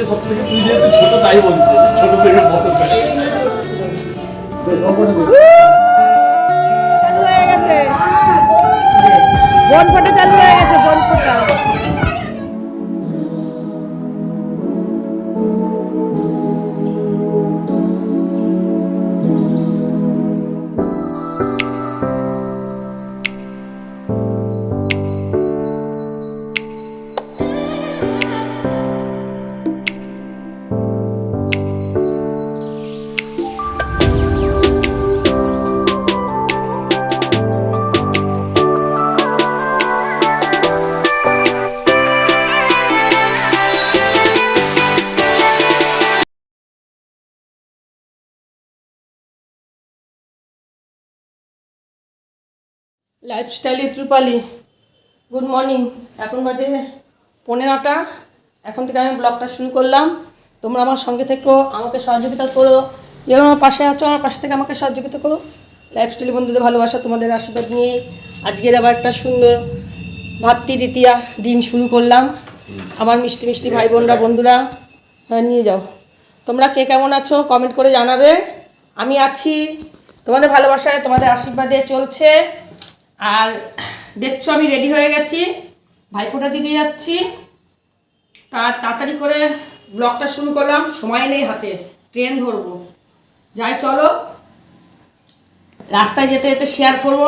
যে সব থেকে তুই যেহেতু ছোট, তাই বলছে ছোট থেকে বড় বন ফোটা চালু হয়ে গেছে, বন ফোটা। লাইফস্টাইলে ত্রিপালি গুড মর্নিং এখন বাজে পনেরোটা। এখন থেকে আমি ব্লগটা শুরু করলাম। তোমরা আমার সঙ্গে থেকো আমাকে সহযোগিতা করো। যেমন আমার পাশে আছো আমার পাশে থেকে আমাকে সহযোগিতা করো। লাইফস্টাইল বন্ধুদের ভালোবাসা তোমাদের আশীর্বাদ নিয়ে আজকের আবার একটা সুন্দর ভাতৃ দ্বিতীয়া দিন শুরু করলাম। আমার মিষ্টি মিষ্টি ভাই বোনরা বন্ধুরা হ্যাঁ নিয়ে যাও। তোমরা কে কেমন আছো কমেন্ট করে জানাবে। আমি আছি। তোমাদের ভালোবাসায় তোমাদের আশীর্বাদে চলছে। আর দেখছ, আমি রেডি হয়ে গেছি। ভাইফোঁটা দিতে যাচ্ছি। তার তাড়াতাড়ি করে ব্লগটা শুরু করলাম। সময় নেই হাতে ট্রেন ধরবো। যাই, চলো। রাস্তায় যেতে যেতে শেয়ার করব।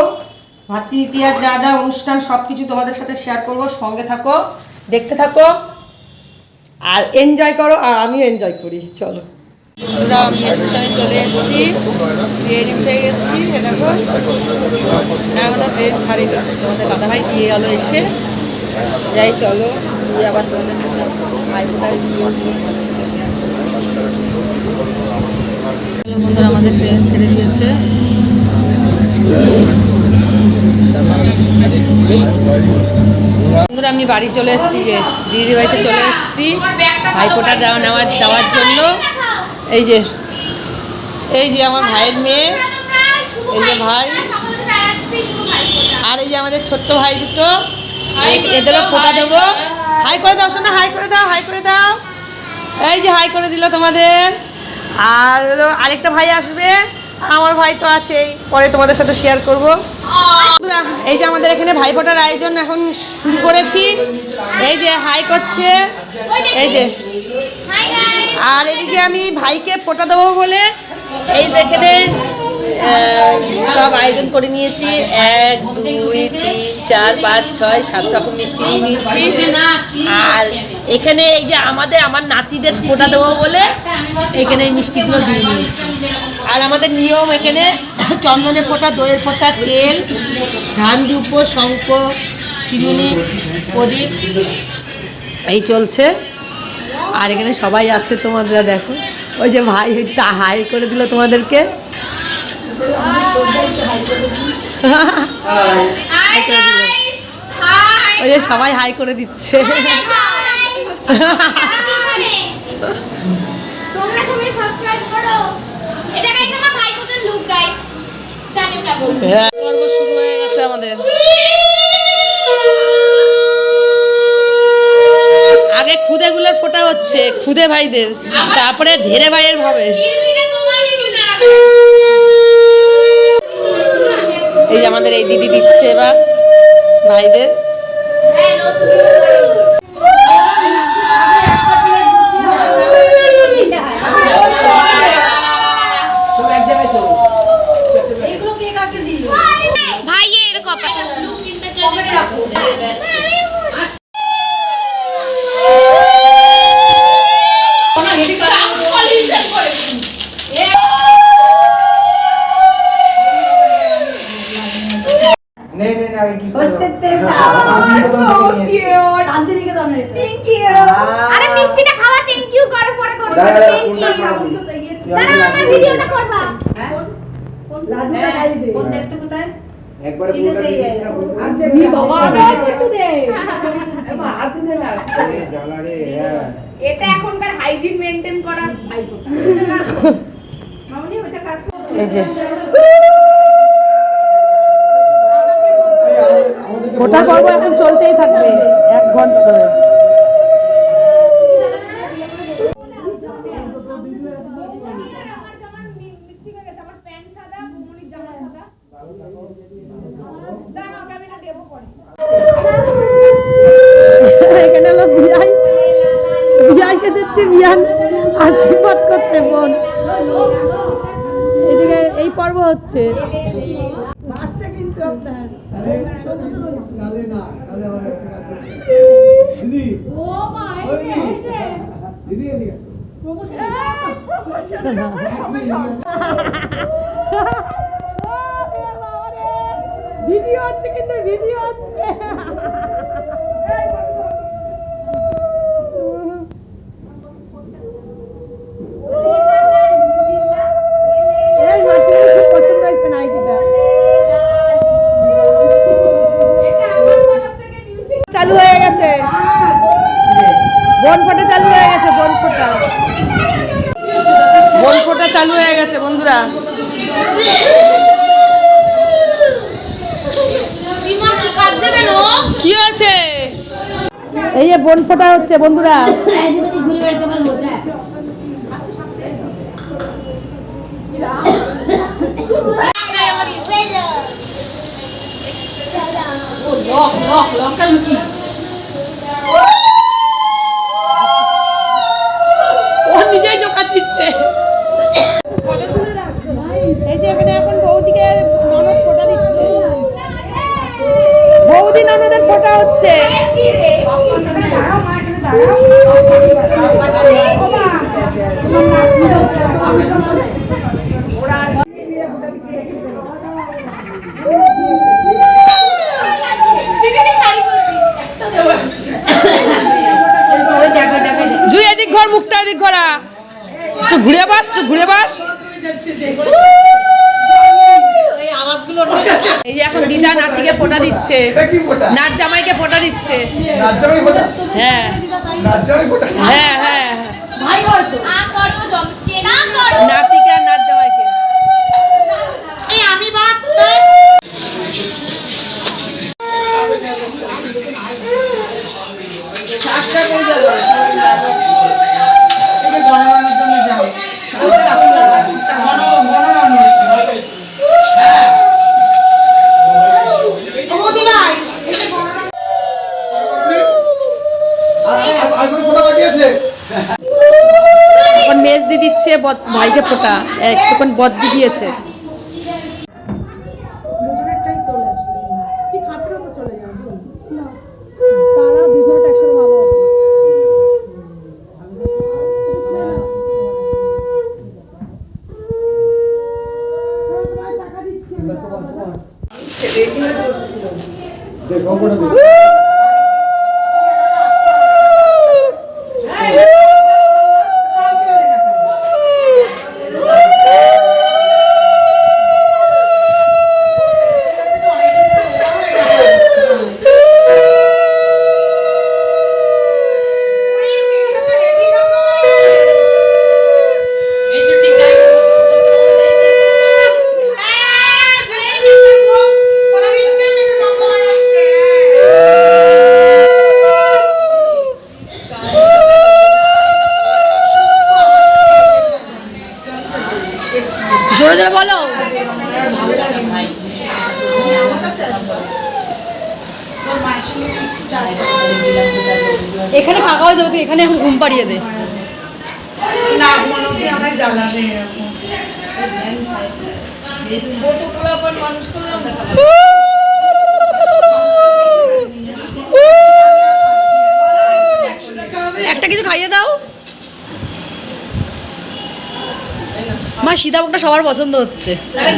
ভাতৃ, ইতিহাস, যা যা অনুষ্ঠান সব কিছু তোমাদের সাথে শেয়ার করব। সঙ্গে থাকো, দেখতে থাকো। আর এনজয় করো, আর আমিও এনজয় করি। চলো। বন্ধুরা আমি স্টেশনে চলে এসেছি। গেছি দাদাভাই দিয়ে গেলো এসে। যাই, চলো। আবার বন্ধুরা, আমাদের ট্রেন ছেড়ে দিয়েছে। বন্ধুরা, আমি বাড়ি চলে এসেছি যে দিদি বাড়িতে চলে এসেছি। ভাইফোঁটা দেওয়া নেওয়ার দেওয়ার জন্য। এই যে এই যে আমার ভাইয়ের মেয়ে, এই যে ভাই। আর এই যে আমাদের ছোট্ট ভাই দুটো এদেরও ফোটা দেবো। হাই করে দাও শোনা হাই করে দাও, হাই করে দাও। এই যে হাই করে দিল তোমাদের। আর আরেকটা ভাই আসবে। আমার ভাই তো আছেই, পরে তোমাদের সাথে শেয়ার করব। এই যে আমাদের এখানে ভাই ফোটার আয়োজন এখন শুরু করেছি। এই যে হাই করছে। এই যে আর এদিকে আমি ভাইকে ফোটা দেবো বলে, এই দেখে সব আয়োজন করে নিয়েছি। এক, দুই, তিন, চার, পাঁচ, ছয়, সাত রকম মিষ্টি নিয়ে নিয়েছি। আর এখানে এই যে আমাদের, আমার নাতিদের ফোটা দেবো বলে এখানে মিষ্টিগুলো দিয়ে নিয়েছি। আর আমাদের নিয়ম এখানে চন্দনের ফোঁটা, দইয়ের ফোঁটা, তেল, ধান, দুপ, শঙ্খ, চিরুনি, প্রদীপ, এই চলছে। আর এখানে সবাই আছে তোমাদের দেখো। ওই যে ভাই তা হাই করে দিল তোমাদেরকে। হাই ওই যে সবাই হাই করে দিচ্ছে। তোমরা সবাই সাবস্ক্রাইব করো। এটা গাইস আমার ভাই ফোটার লুক গাইস জানো কেমন। হ্যাঁ, পর্ব শুরু হয়ে গেছে আমাদের। হচ্ছে খুদে ভাইদের, তারপরে ধেরে ভাইয়ের ভাবে। এই যে আমাদের এই দিদি দিচ্ছে এবার ভাইদের ভাইয়ের কপাল আগে কি ওর সাথে আঞ্জলিকে দাও এটা থ্যাংক ইউ আরে মিষ্টিটা খাওয়া থ্যাংক ইউ করে পরে করবে থ্যাংক ইউ দাঁড়া আমার ভিডিওটা করবা। কোন দাদুটা খালি দে কোন দেখতে কোথায়? একবারে পুরোটা হ্যাঁ, দিস না হাত দে বাবা একটু দে হাত দে না। জ্বালা রে এটা এখনকার হাইজিন মেইনটেইন করা ভাই। এই যে। ওটা পর্ব এখন চলতেই থাকবে, এক ঘণ্টা ধরে। করছে এদিকে এই পর্ব হচ্ছে। কিন্তু আপনার। দিদি ভিডিও হচ্ছে কিন্তু ভিডিও হচ্ছে। বন্ধুরা। কি আছে এই যে বন ফোটা হচ্ছে বন্ধুরা। লক লক লঙ্কা লুকি ও নিজেই জোকা দিচ্ছে এই যে এখানে এখন বৌদিকে ননদ ফোটা দিচ্ছে বৌদি ননদের ফোটা হচ্ছে। জুই এদিক ঘর মুখটা এদিক ঘোরা তুই ঘুরে বাস তুই ঘুরে বাস। এই যে এখন দিদা নাতিকে ফোটা দিচ্ছে। এটা কি ফোটা নাচ জামাইকে ফোটা দিচ্ছে। নাচ জামাই ফোটা? হ্যাঁ। নাচ জামাই ফোটা? হ্যাঁ হ্যাঁ হ্যাঁ। ভাই হয়তো। না করো জমসকে না করো। নাতিকে আর নাচ জামাইকে। এই আমি বাদ মোদি ভাইকে ফোটা একটুক্ষণ বদ দিয়েছে এখানে ফাঁকা হয়ে যাবে তুই এখানে এখন ঘুম পাড়িয়ে দে। একটা কিছু খাইয়ে দাও। মা সীতাভোগটা সবার পছন্দ হচ্ছে। আমি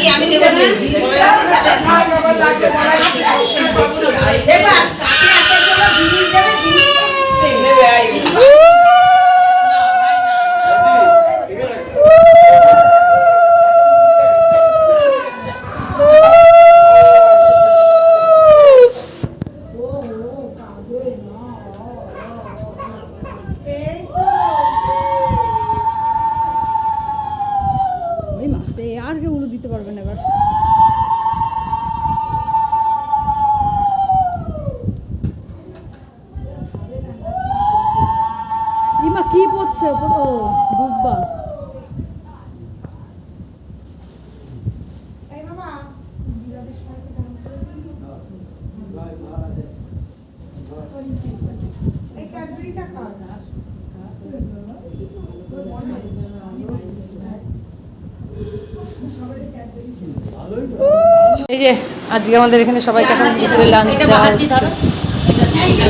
এই যে, আজকে আমাদের এখানে সবাই এখন দুপুরে লাঞ্চ দেওয়া হচ্ছে।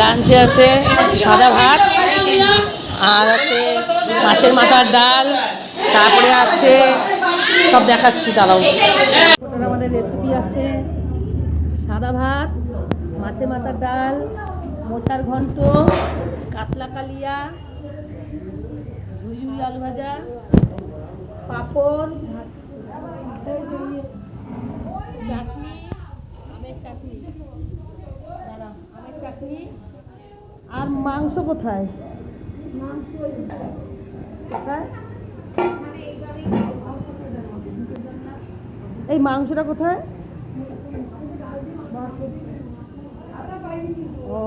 লাঞ্চে আছে সাদা ভাত, আর আছে মাছের মাথার ডাল, তারপরে আছে সব দেখাচ্ছি, দাঁড়াও। আছে সাদা ভাত মাছের মাথার ডাল মোচার ঘন্ট কাতলা কালিয়া ঝুড়ি আলু ভাজা পাঁপড় চাটনি আমের চাটনি। দাঁড়াও, আমের চাটনি। আর মাংস কোথায় কোথায়? এই মাংসটা কোথায়? ও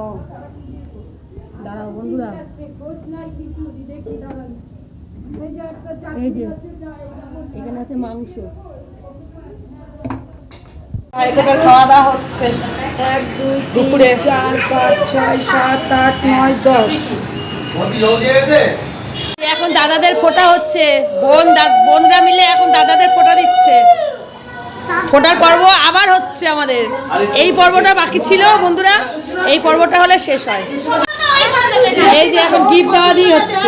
দাঁড়াও বন্ধুরা। এই যে এখানে আছে মাংস। খাওয়া দাওয়া হচ্ছে। এক দুই দুপুরে। চার পাঁচ ছয় সাত আট নয় দশ। এখন দাদাদের ফোটা হচ্ছে। বোন বোনরা মিলে এখন দাদাদের ফোটা দিচ্ছে। ফোটার পর্ব আবার হচ্ছে আমাদের। এই পর্বটা বাকি ছিল বন্ধুরা। এই পর্বটা হলে শেষ হয়। এই যে এখন গিফট দেওয়া দিয়ে হচ্ছে।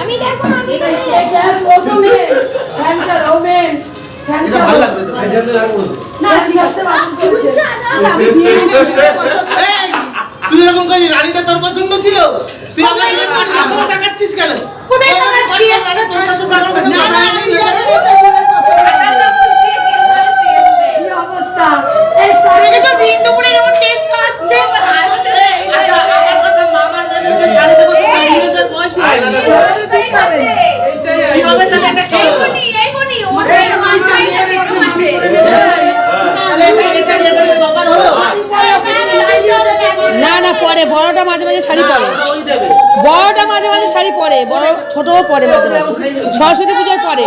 আমি দেখো না আমি ভালো লাগবে তো, এই জন্য রাখব তো। তুই এরকম করি রানীটা তোর পছন্দ ছিল? তুই আমাকে টাকাচ্ছিস কেন? কোথায় টাকাচ্ছি তোর সাথে তো আমার কোনো কথা নেই। আচ্ছা, আমার কথা মামার মেয়েদের যে শাড়ি দেবো তো তার নিজেদের বয়সী হয় না। কি হবে তাহলে এটা কি হবে? তাহলে এটা এটা এদের ব্যাপার হলো? না না পরে বড়টা মাঝে মাঝে শাড়ি পরে না, ওই দেবে। বড়টা মাঝে মাঝে শাড়ি পরে বড় ছোটও পরে মাঝে মাঝে সরস্বতী পুজোয় পরে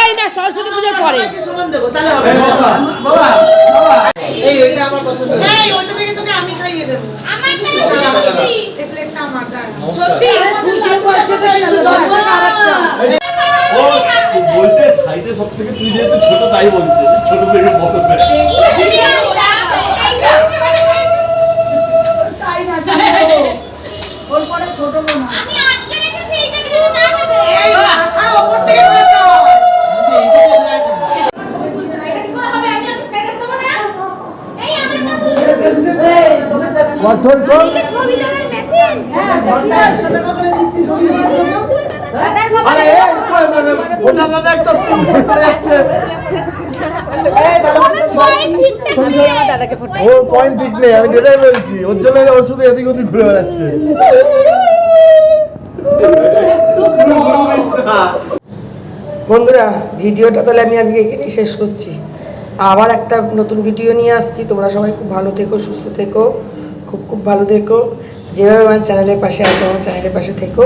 এই না সরস্বতী পুজোয় পরে সবাইকে সমান দেবো, তাহলে হবে। এই, এটা আমার পছন্দ না। নমস্কার ও বলছে সাইডে সব থেকে তুই যেহেতু ছোট তাই বলছে ছোট থেকে বড় করে আমি আটকে রেখেছি এটাকে যদি না নেবে এই আমারটা তুলবে এই ছবি তোলার মেশিন হ্যাঁ ওর পয়েন্ট ঠিক নেই আমি যেটাই বলছি ওর জন্য ও শুধু এদিক ওদিক ঘুরে বেড়াচ্ছে। বন্ধুরা ভিডিওটা তাহলে আমি আজকে এখানেই শেষ করছি। আবার একটা নতুন ভিডিও নিয়ে আসছি। তোমরা সবাই খুব ভালো থেকো সুস্থ থেকো খুব খুব ভালো থেকো। যেভাবে আমার চ্যানেলের পাশে আছে আমার চ্যানেলের পাশে থেকো।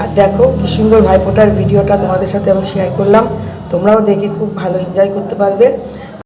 আর দেখো কি সুন্দর ভাইফোঁটার ভিডিওটা তোমাদের সাথে আমি শেয়ার করলাম। তোমরাও দেখে খুব ভালো এনজয় করতে পারবে।